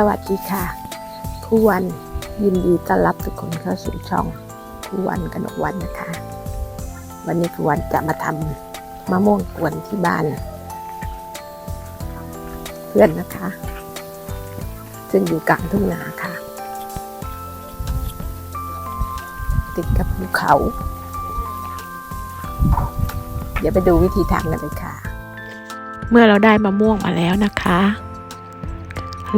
สวัสดีค่ะ ผู้วันยินดีต้อนรับทุกคนเข้าสู่ช่องผู้วันกนกวันนะคะ วันนี้ผู้วันจะมาทำมะม่วงกวนที่บ้าน เพื่อนนะคะ ซึ่งอยู่กลางทุ่งนาค่ะ ติดกับภูเขา เดี๋ยวไปดูวิธีทำกันเลยค่ะ เมื่อเราได้มะม่วงมาแล้วนะคะ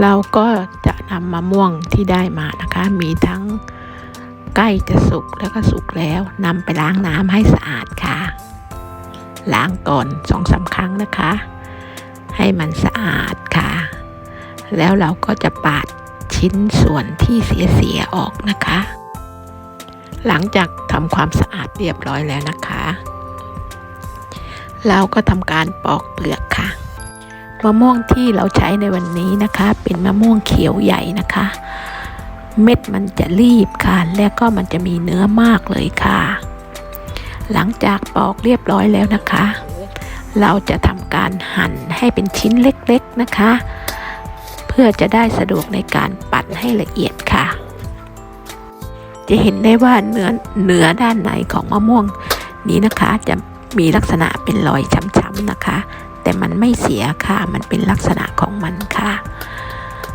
เราก็จะนำมะม่วงที่ได้มานะคะ มีทั้งใกล้จะสุกแล้วก็สุกแล้วนำไปล้างน้ำให้สะอาดค่ะ ล้างก่อนสองสาครั้งนะคะ ให้มันสะอาดค่ะ แล้วเราก็จะปาดชิ้นส่วนที่เสียๆออกนะคะ หลังจากทำความสะอาดเรียบร้อยแล้วนะคะ เราก็ทำการปอกเปลือกค่ะ มะม่วงที่เราใช้ในวันนี้นะคะ เป็นมะม่วงเขียวใหญ่นะคะ เม็ดมันจะรีบค่ะ แล้วก็มันจะมีเนื้อมากเลยค่ะ หลังจากปอกเรียบร้อยแล้วนะคะ เราจะทำการหั่นให้เป็นชิ้นเล็กๆนะคะ เพื่อจะได้สะดวกในการปั่นให้ละเอียดค่ะ จะเห็นได้ว่าเนื้อเนื้อด้านในของมะม่วงนี้นะคะจะมีลักษณะเป็นรอยช้ำๆนะคะ แต่มันไม่เสียค่ะ มันเป็นลักษณะของมันค่ะ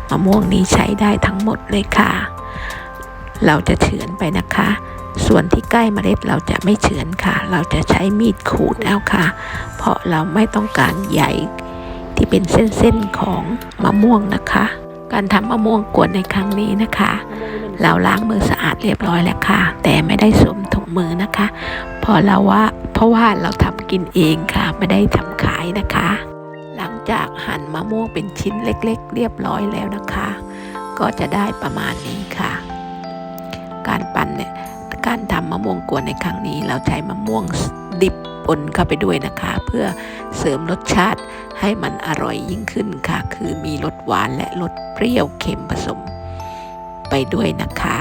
มะม่วงนี้ใช้ได้ทั้งหมดเลยค่ะ เราจะเฉือนไปนะคะ ส่วนที่ใกล้เมล็ดเราจะไม่เฉือนค่ะ เราจะใช้มีดขูดเอาค่ะ เพราะเราไม่ต้องการใยที่เป็นเส้นๆของมะม่วงนะคะ การทำมะม่วงกวนในครั้งนี้นะคะ เราล้างมือสะอาดเรียบร้อยแล้วค่ะ แต่ไม่ได้สวมถุงมือนะคะเพราะเราว่าเพราะว่าเราทำกินเองค่ะ ไม่ได้ทำขายนะคะ หลังจากหั่นมะม่วงเป็นชิ้นเล็ก ๆ เรียบร้อยแล้วนะคะ ก็จะได้ประมาณนี้ค่ะ การปั่นเนี่ยการทำมะม่วงกวนในครั้งนี้ เราใช้มะม่วงดิบปนเข้าไปด้วยนะคะ เพื่อเสริมรสชาติให้มันอร่อยยิ่งขึ้นค่ะ คือมีรสหวานและรสเปรี้ยวเค็มผสม ไปด้วยนะคะ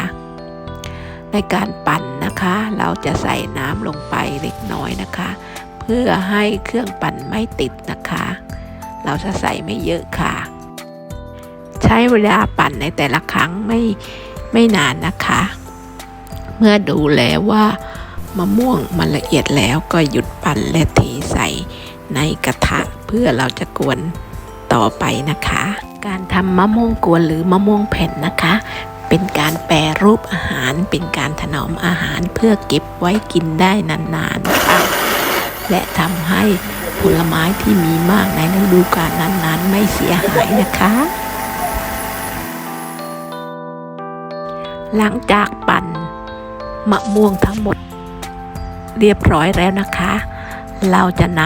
ในการปั่นนะคะ เราจะใส่น้ำลงไปเล็กน้อยนะคะ เพื่อให้เครื่องปั่นไม่ติดนะคะ เราจะใส่ไม่เยอะค่ะ ใช้เวลาปั่นในแต่ละครั้งไม่ไม่นานนะคะ เมื่อดูแล้วว่ามะม่วงมันละเอียดแล้วก็หยุดปั่นและเทใส่ในกระทะเพื่อเราจะกวนต่อไปนะคะ การทำมะม่วงกวนหรือมะม่วงแผ่นนะคะ เป็นการแปรรูปอาหาร เป็นการถนอมอาหารเพื่อเก็บไว้กินได้นานๆค่ะและทำให้ผลไม้ที่มีมากในฤดูกาลนั้นๆ ไม่เสียหายนะคะ หลังจากปั่นมะม่วงทั้งหมด เรียบร้อยแล้วนะคะ เราจะน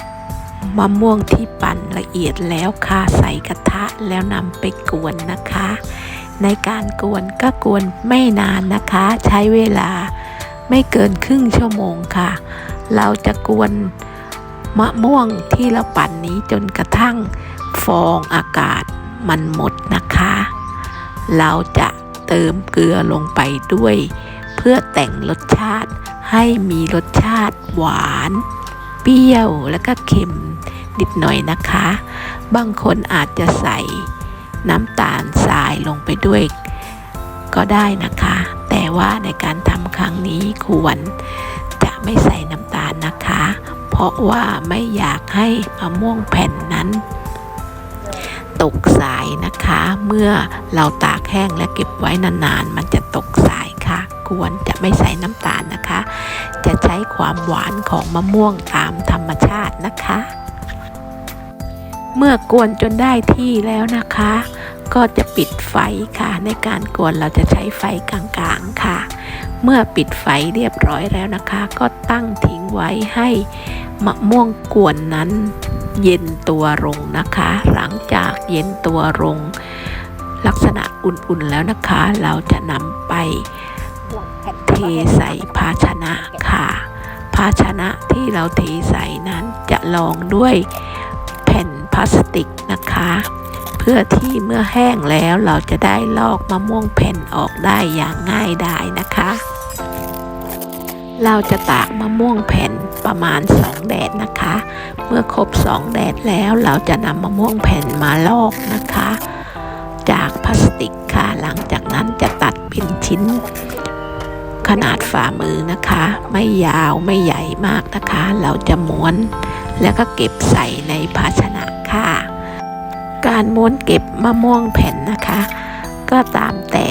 ำมะม่วงที่ปั่นละเอียดแล้วค่ะใส่กระทะแล้วนำไปกวนนะคะ ในการกวนก็กวนไม่นานนะคะ ใช้เวลาไม่เกินครึ่งชั่วโมงค่ะ เราจะกวนมะม่วงที่เราปั่นนี้จนกระทั่งฟองอากาศมันหมดนะคะ เราจะเติมเกลือลงไปด้วย เพื่อแต่งรสชาติให้มีรสชาติหวาน เปรี้ยวแล้วก็เค็มนิดหน่อยนะคะ บางคนอาจจะใส่ น้ำตาลทรายลงไปด้วย ก็ได้นะคะ แต่ว่าในการทำครั้งนี้ควรจะไม่ใส่น้ำตาลนะคะ เพราะว่าไม่อยากให้มะม่วงแผ่นนั้น ตกสายนะคะ เมื่อเราตากแห้งและเก็บไว้นานๆ มันจะตกสายค่ะควรจะไม่ใส่น้ำตาลนะคะ จะใช้ความหวานของมะม่วงตามธรรมชาตินะคะเมื่อกวนจนได้ที่แล้วนะคะ ก็จะปิดไฟค่ะ ในการกวนเราจะใช้ไฟกลางๆค่ะ เมื่อปิดไฟเรียบร้อยแล้วนะคะ ก็ตั้งทิ้งไว้ให้มะม่วงกวนนั้น เย็นตัวลงนะคะ หลังจากเย็นตัวลง ลักษณะอุ่นๆแล้วนะคะ เราจะนำไปเทใส่ภาชนะค่ะ ภาชนะที่เราเทใส่นั้นจะรองด้วยแผ่นพลาสติกนะคะ พื่อที่เมื่อแห้งแล้วเราจะได้ลอกมะม่วงแผ่นออกได้อย่างง่ายดายนะคะ เราจะตากมะม่วงแผ่นประมาณ 2 แดดนะคะ เมื่อครบ 2 แดดแล้วเราจะนำมะม่วงแผ่นมาลอกนะคะ จากพลาสติกค่ะหลังจากนั้นจะตัดเป็นชิ้นขนาดฝ่ามือนะคะ ไม่ยาวไม่ใหญ่มากนะคะ เราจะม้วน แล้วก็เก็บใส่ในภาชนะค่ะ การม้วนเก็บมะม่วงแผ่นนะคะ ก็ตามแต่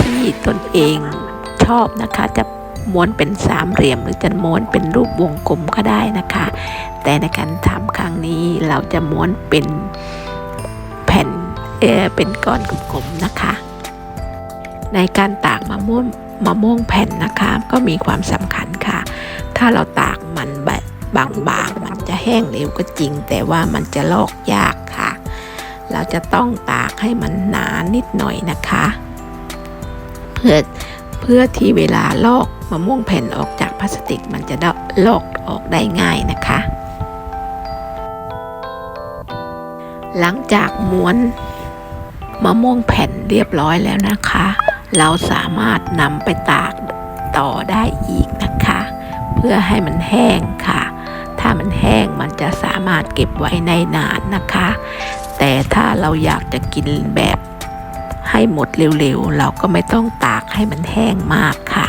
ที่ตนเองชอบนะคะ จะม้วนเป็นสามเหลี่ยม หรือจะม้วนเป็นรูปวงกลมก็ได้นะคะ แต่ในการทำครั้งนี้เราจะม้วนเป็นแผ่นเออเป็นก้อนกลมๆนะคะ ในการตากมะม่วงมะม่วงแผ่นนะคะก็มีความสำคัญค่ะ ถ้าเราตากมันแบบบางๆ มันจะแห้งเร็วก็จริง แต่ว่ามันจะลอกยาก เราจะต้องตากให้มันหนานิดหน่อยนะคะ เพื่อเพื่อที่เวลาลอกมะม่วงแผ่นออกจากพลาสติกมันจะได้ลอกออกได้ง่ายนะคะ หลังจากม้วนมะม่วงแผ่นเรียบร้อยแล้วนะคะ เราสามารถนำไปตากต่อได้อีกนะคะ เพื่อให้มันแห้งค่ะ ถ้ามันแห้งมันจะสามารถเก็บไว้ในนานนะคะ แต่ถ้าเราอยากจะกินแบบให้หมดเร็วๆ เราก็ไม่ต้องตากให้มันแห้งมากค่ะ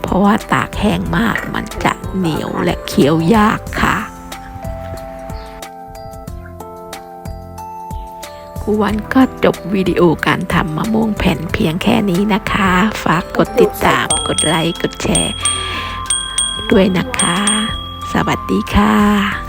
เพราะว่าตากแห้งมากมันจะเหนียวและเคี้ยวยากค่ะครูวันก็จบวิดีโอการทำมะม่วงแผ่นเพียงแค่นี้นะคะ ฝากกดติดตาม กดไลค์ กดแชร์ ด้วยนะคะ สวัสดีค่ะ